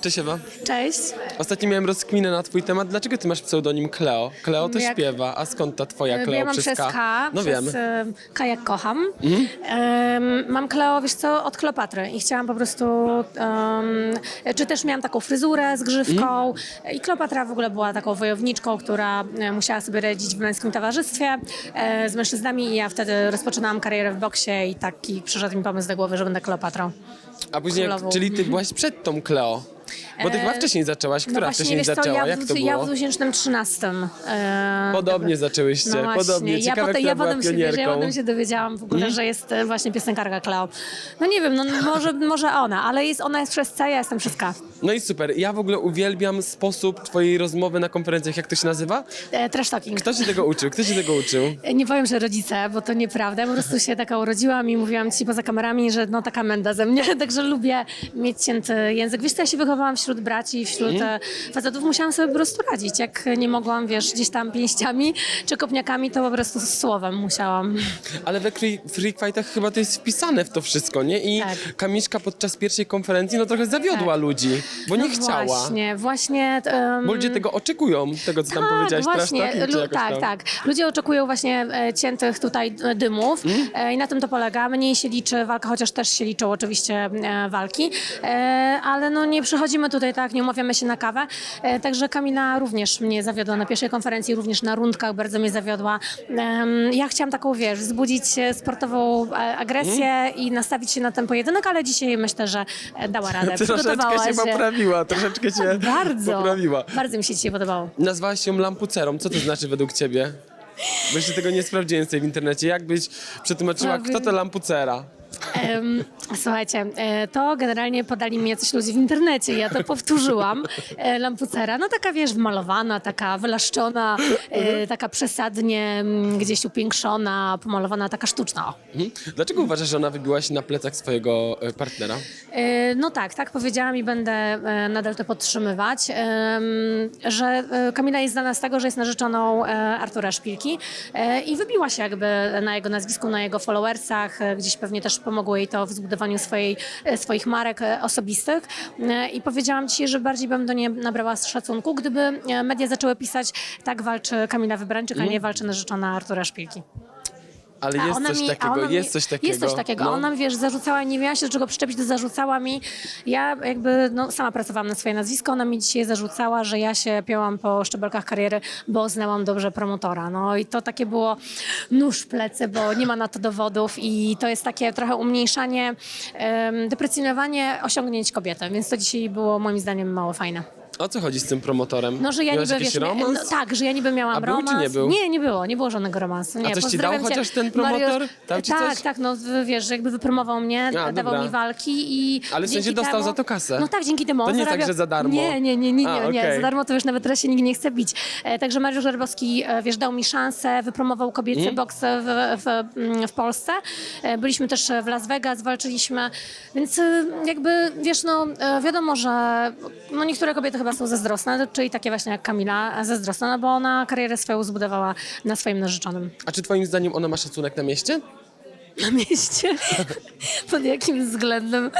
Cześć Ewa. Cześć. Ostatnio miałem rozkminę na twój temat. Dlaczego ty masz pseudonim Kleo? Kleo to Jak- śpiewa, a skąd ta twoja Kleo ja mam przez K, No przez wiem. Mhm. e, K jak kocham. Em, mam Kleo, wiesz co, od Kleopatry i chciałam po prostu, em, czy też miałam taką fryzurę z grzywką Mhm. i Kleopatra w ogóle była taką wojowniczką, która e, musiała sobie radzić w męskim towarzystwie e, z mężczyznami i ja wtedy rozpoczynałam karierę w boksie i taki przyszedł mi pomysł do głowy, że będę Kleopatrą. A później, jak, królową. czyli ty byłaś przed tą Kleo. Yeah. Bo ty chyba wcześniej zaczęłaś. Która no właśnie, wcześniej wiesz co, zaczęła? ja jak w, to ja w było? 2013. E, Podobnie zaczęłyście, No właśnie, podobnie. ja Ciekawe, potem, która ja była potem się, wiesz, ja pionierką. potem się dowiedziałam w ogóle, że jest e, właśnie piosenkarka Kleo. No nie wiem, no może, może ona, ale jest, ona jest przez C, ja jestem przez K. No i super. Ja w ogóle uwielbiam sposób twojej rozmowy na konferencjach. Jak to się nazywa? E, trash talking. Kto ci tego uczył? Kto ci tego uczył? E, Nie powiem, że rodzice, bo to nieprawda. Po prostu się taka urodziłam i mówiłam ci poza kamerami, że no taka menda ze mnie, także lubię mieć cięty język. Wiesz co, ja się wychowałam wśród braci, wśród mm. facetów. Musiałam sobie po prostu radzić. Jak nie mogłam, wiesz, gdzieś tam pięściami czy kopniakami, to po prostu słowem musiałam. Ale we Free Fightach chyba to jest wpisane w to wszystko, nie? I Tak. Kamiszka podczas pierwszej konferencji no trochę zawiodła Tak. ludzi, bo nie no chciała. Właśnie, właśnie. em, Bo ludzie tego oczekują, tego co tam powiedziałaś, Tak, właśnie. trash talking, czy Lu- jakoś tak, tam. tak. Ludzie oczekują właśnie e, ciętych tutaj e, dymów e, i na tym to polega. Mniej się liczy walka, chociaż też się liczą oczywiście e, walki, e, ale no nie przychodzimy tutaj tak, nie umawiamy się na kawę. E, także Kamila również mnie zawiodła na pierwszej konferencji, również na rundkach bardzo mnie zawiodła. Ja chciałam taką, wiesz, wzbudzić e, sportową e, agresję i nastawić się na ten pojedynek, ale dzisiaj myślę, że dała radę. Troszeczkę Przygotowała się poprawiła, troszeczkę się Bardzo. poprawiła. Bardzo mi się dzisiaj podobało. Nazwałaś ją lampucerą. Co to znaczy według ciebie? Bo jeszcze tego nie sprawdziłem sobie w internecie. Jak byś przetłumaczyła, No, kto to lampucera? Em, słuchajcie, e, to generalnie podali mi jacyś ludzie w internecie. Ja to powtórzyłam. E, lampucera, no taka wiesz, wmalowana, taka wylaszczona, e, taka przesadnie mm, gdzieś upiększona, pomalowana, taka sztuczna. O. Mhm. Dlaczego uważasz, że ona wybiła się na plecach swojego e, partnera? E, No tak, tak powiedziałam i będę e, nadal to podtrzymywać, em, że e, Kamila jest znana z tego, że jest narzeczoną e, Artura Szpilki e, i wybiła się jakby na jego nazwisku, na jego followersach, e, gdzieś pewnie też pomogło jej to w zbudowaniu swojej, e, swoich marek e, osobistych E, i powiedziałam dzisiaj, że bardziej bym do niej nabrała szacunku, gdyby media zaczęły pisać tak walczy Kamila Wybrańczyk, a nie walczy narzeczona Artura Szpilki. Ale A jest ona coś mi- a takiego, ona mi- jest coś takiego. Jest coś takiego. No. Ona, wiesz, zarzucała, nie miała się do czego przyczepić, to zarzucała mi. Ja jakby, no, sama pracowałam na swoje nazwisko, ona mi dzisiaj zarzucała, że ja się pięłam po szczebelkach kariery, bo znałam dobrze promotora. No i to takie było nóż w plecy, bo nie ma na to dowodów i to jest takie trochę umniejszanie, um, deprecjonowanie osiągnięć kobiety, więc to dzisiaj było moim zdaniem mało fajne. O co chodzi z tym promotorem? No, że ja Miałaś niby, jakiś wiesz, romans? no, tak, że ja niby miałam A był czy nie był? Nie, nie było, nie było żadnego romansu. Nie, A coś ci dał pozdrawiam cię. chociaż ten promotor? Dał ci tak, coś? tak, no w- wiesz, że jakby wypromował mnie, dawał dobra. mi walki i Ale w sensie dzięki dostał temu, za to kasę? No tak, dzięki temu To on nie tak, że za darmo? Nie, nie, nie, nie, nie, A, nie. okej. za darmo to już nawet teraz się nikt nie chce bić. E, także Mariusz Garbowski, e, wiesz, dał mi szansę, wypromował kobiecy Mhm. boks w, w, mm, w Polsce. E, byliśmy też w Las Vegas, walczyliśmy, więc e, jakby, wiesz, no e, wiadomo, że no, niektóre kobiety chyba są zazdrosne, czyli takie właśnie jak Kamila, zazdrosna, no bo ona karierę swoją zbudowała na swoim narzeczonym. A czy twoim zdaniem ona ma szacunek na mieście? Na mieście? Pod jakim względem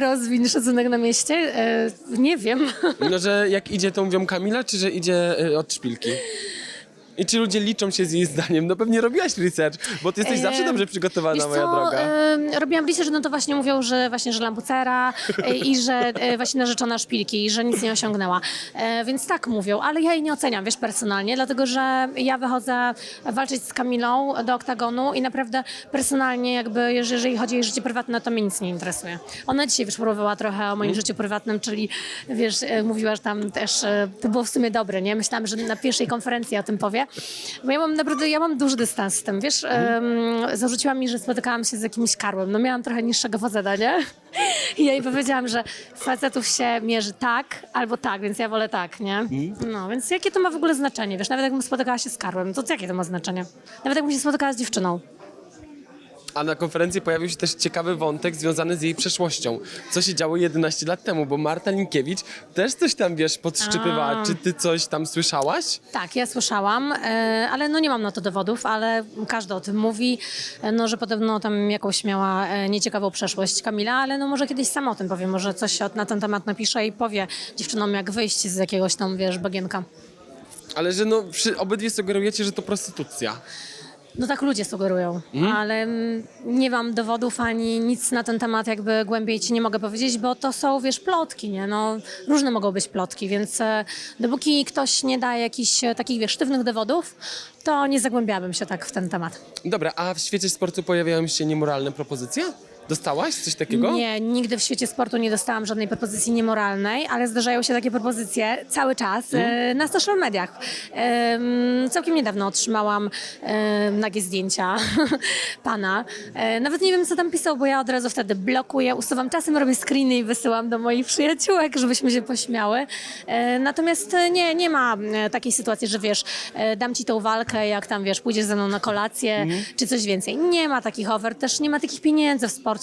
rozwin szacunek na mieście? E, nie wiem. No, że jak idzie, to mówią Kamila, czy że idzie y, od szpilki? I czy ludzie liczą się z jej zdaniem? No pewnie robiłaś research, bo ty jesteś zawsze dobrze przygotowana, Wiesz moja co, droga. em, robiłam research, no to właśnie mówią, że właśnie, że lampucera e, i że e, właśnie narzeczona szpilki i że nic nie osiągnęła. E, więc tak mówią, ale ja jej nie oceniam, wiesz, personalnie, dlatego że ja wychodzę walczyć z Kamilą do oktagonu i naprawdę personalnie jakby, jeżeli chodzi o jej życie prywatne, to mnie nic nie interesuje. Ona dzisiaj wiesz, próbowała trochę o moim życiu prywatnym, czyli wiesz, e, mówiła, że tam też e, to było w sumie dobre, nie? Myślałam, że na pierwszej konferencji o tym powie. Bo ja mam naprawdę, ja mam duży dystans z tym, wiesz, em, zarzuciła mi, że spotykałam się z jakimś karłem, no miałam trochę niższego faceta, nie? I ja jej powiedziałam, że facetów się mierzy tak albo tak, więc ja wolę tak, nie? No, więc jakie to ma w ogóle znaczenie, wiesz, nawet jakbym spotykała się z karłem, to jakie to ma znaczenie? Nawet jakbym się spotykała z dziewczyną. A na konferencji pojawił się też ciekawy wątek związany z jej przeszłością. Co się działo 11 lat temu, bo Marta Linkiewicz też coś tam, wiesz, podszypywała. A. Czy ty coś tam słyszałaś? Tak, ja słyszałam, e, ale no nie mam na to dowodów, ale każdy o tym mówi, e, no, że podobno tam jakąś miała e, nieciekawą przeszłość Kamila, ale no może kiedyś sama o tym powie, może coś od- na ten temat napisze i powie dziewczynom jak wyjść z jakiegoś tam, wiesz, bagienka. Ale że no, przy, obydwie sugerujecie, że to prostytucja. No tak ludzie sugerują, ale mm, nie mam dowodów ani nic na ten temat jakby głębiej ci nie mogę powiedzieć, bo to są, wiesz, plotki, nie? No, różne mogą być plotki, więc e, dopóki ktoś nie daje jakichś e, takich, wiesz, sztywnych dowodów, to nie zagłębiałabym się tak w ten temat. Dobra, a w świecie sportu pojawiają się niemoralne propozycje? Dostałaś coś takiego? Nie, nigdy w świecie sportu nie dostałam żadnej propozycji niemoralnej, ale zdarzają się takie propozycje cały czas e, na social mediach. Em, całkiem niedawno otrzymałam em, nagie zdjęcia pana. E, nawet nie wiem, co tam pisał, bo ja od razu wtedy blokuję, usuwam czasem, robię screeny i wysyłam do moich przyjaciółek, żebyśmy się pośmiały. E, natomiast e, nie, nie ma e, takiej sytuacji, że wiesz, e, dam ci tą walkę, jak tam, wiesz, pójdziesz ze mną na kolację, czy coś więcej. Nie ma takich ofert, też nie ma takich pieniędzy w sporcie,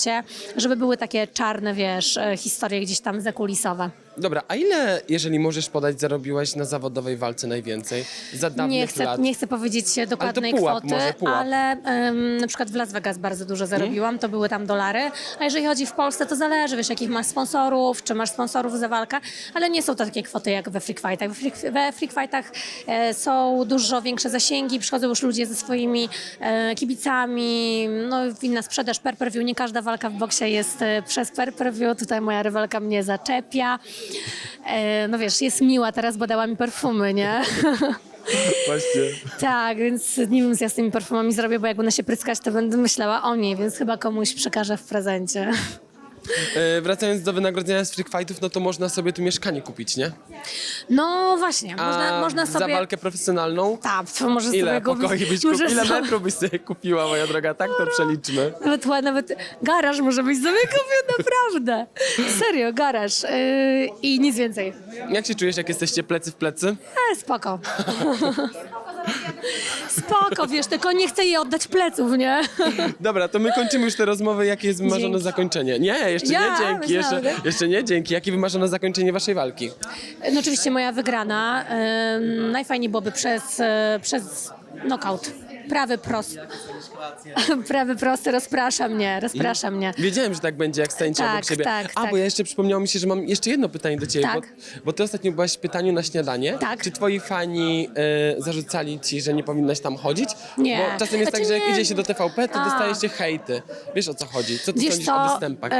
żeby były takie czarne, wiesz, e, historie gdzieś tam zakulisowe. Dobra, a ile, jeżeli możesz podać, zarobiłaś na zawodowej walce najwięcej za dawnych Nie chcę, lat? nie chcę powiedzieć dokładnej pułap, kwoty, może pułap. ale em, na przykład w Las Vegas bardzo dużo zarobiłam, to były tam dolary, a jeżeli chodzi w Polsce, to zależy, wiesz, jakich masz sponsorów, czy masz sponsorów za walkę, ale nie są to takie kwoty jak we Freak Fightach. We Freak, we freak Fightach e, są dużo większe zasięgi, przychodzą już ludzie ze swoimi e, kibicami, no inna sprzedaż per per view, nie każda walka w boksie jest e, przez per per view, tutaj moja rywalka mnie zaczepia, e, no wiesz, jest miła teraz, bo dała mi perfumy, nie? Właśnie. Tak, więc nie wiem, co ja z tymi perfumami zrobię, bo jak będę się pryskać, to będę myślała o niej, więc chyba komuś przekażę w prezencie. E, wracając do wynagrodzenia z freak fightów, no to można sobie tu mieszkanie kupić, nie? No właśnie, można, można za sobie... walkę profesjonalną? Tak, to może Ile sobie go- pokoi byś może kupiła? Ile sobie- metrów byś sobie kupiła, moja droga? Tak to przeliczmy. Nawet, ła- nawet garaż może być sobie kupił, naprawdę. Serio, garaż. Yy, I nic więcej. Jak się czujesz, jak jesteście plecy w plecy? E, spoko. Spoko, wiesz, tylko nie chcę jej oddać pleców, nie? Dobra, to my kończymy już tę rozmowę. Jakie jest wymarzone Dzięki. zakończenie? Nie, jeszcze Ja nie dzięki. Jeszcze, jeszcze nie dzięki. Jakie wymarzone zakończenie waszej walki? No oczywiście moja wygrana. Ym, najfajniej byłoby przez, e, przez knockout. Prawy prosty. Prawy prosty rozprasza mnie, rozprasza mnie. Wiedziałem, że tak będzie, jak stańcie Tak, obok siebie. tak, A, tak. bo ja jeszcze przypomniało mi się, że mam jeszcze jedno pytanie do ciebie. Tak. Bo, bo ty ostatnio byłaś w pytaniu na śniadanie. Tak. Czy twoi fani e, zarzucali ci, że nie powinnaś tam chodzić? Nie. Bo czasem jest Znaczy tak, że jak nie. idzie się do TVP, to A. dostaje się hejty. Wiesz o co chodzi? Co ty Wiesz sądzisz o co, występach w em,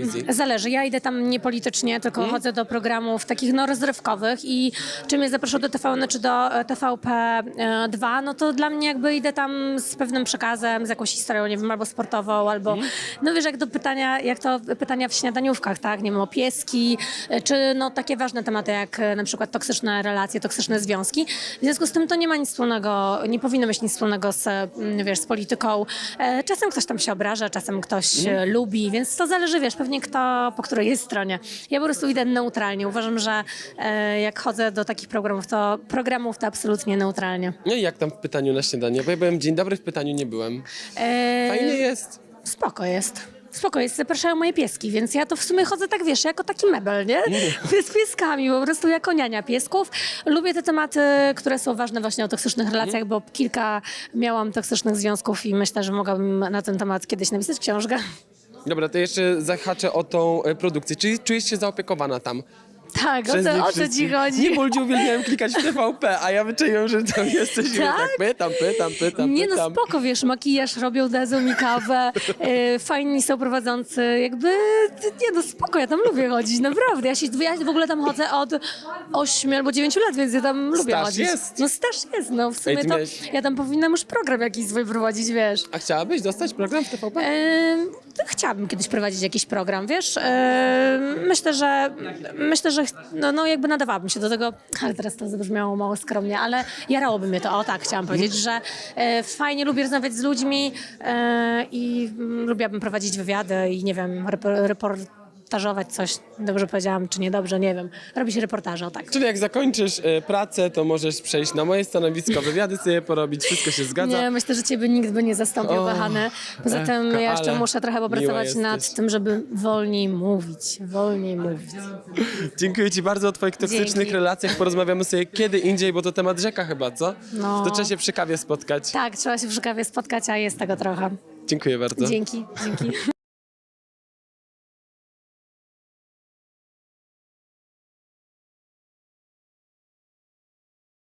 telewizji? zależy. Ja idę tam nie politycznie, tylko Mhm. chodzę do programów takich no rozrywkowych i czy mnie zaproszą do TVN czy do e, TVP2, no to dla mnie jakby idę tam z pewnym przekazem, z jakąś historią, nie wiem, albo sportową, albo Mhm. no wiesz, jak do pytania, jak to pytania w śniadaniówkach, tak, nie wiem, o pieski, czy no takie ważne tematy jak e, na przykład toksyczne relacje, toksyczne związki. W związku z tym to nie ma nic wspólnego, nie powinno mieć nic wspólnego z, mm, wiesz, z polityką. E, Czasem ktoś tam się obraża, czasem ktoś e, lubi, więc to zależy, wiesz, pewnie kto po której jest stronie. Ja po prostu idę neutralnie. Uważam, że jak chodzę do takich programów, to programów to absolutnie neutralnie. No i jak tam w pytaniu na śniadanie? Bo ja byłem dzień dobry, w pytaniu nie byłem. E, Fajnie jest. Spoko jest. Spoko jest, zapraszają moje pieski, więc ja to w sumie chodzę tak, wiesz, jako taki mebel, nie? Z pieskami, po prostu jako niania piesków. Lubię te tematy, które są ważne właśnie o toksycznych relacjach, bo kilka miałam toksycznych związków i myślę, że mogłabym na ten temat kiedyś napisać książkę. Dobra, to jeszcze zahaczę o tą e, produkcję. Czyli czujesz się zaopiekowana tam? Tak, o Przez co, o ci chodzi? Nie, bo ludzie uwielbiają klikać w TVP, a ja wyczaiłem, że tam jesteś i Tak? tak pytam, pytam, pytam, Nie no pytam. spoko, wiesz, makijaż robią, dadzą mi kawę, e, fajni są prowadzący, jakby, nie no spoko, ja tam lubię chodzić, naprawdę. Ja, się, ja w ogóle tam chodzę od 8 albo 9 lat, więc ja tam lubię Staż chodzić. jest. No staż jest, no w sumie ty to, miałeś- ja tam powinnam już program jakiś swój prowadzić, wiesz. A chciałabyś dostać program w TVP? Em, chciałabym kiedyś prowadzić jakiś program, wiesz? Em, myślę, że myślę, że no, no jakby nadawałabym się do tego, ale teraz to zabrzmiało mało skromnie, ale jarałoby mnie to, o tak chciałam powiedzieć, że e, fajnie lubię rozmawiać z ludźmi e, i mm, lubiłabym prowadzić wywiady i nie wiem, repor- reportażować coś, dobrze powiedziałam, czy niedobrze, nie wiem, robić reportaże, o tak. Czyli jak zakończysz y, pracę, to możesz przejść na moje stanowisko, wywiady sobie porobić, wszystko się zgadza. Nie, myślę, że ciebie nikt by nie zastąpił, O, kochany. Poza tym Ewka, ja jeszcze ale muszę trochę miła popracować nad jesteś. tym, żeby wolniej mówić, wolniej mówić. Dziękuję Ci bardzo o Twoich toksycznych Dzięki. relacjach. Porozmawiamy sobie kiedy indziej, bo to temat rzeka chyba, co? No. To trzeba się przy kawie spotkać. Tak, trzeba się przy kawie spotkać, a jest tego trochę. Dziękuję bardzo. Dzięki, dzięki.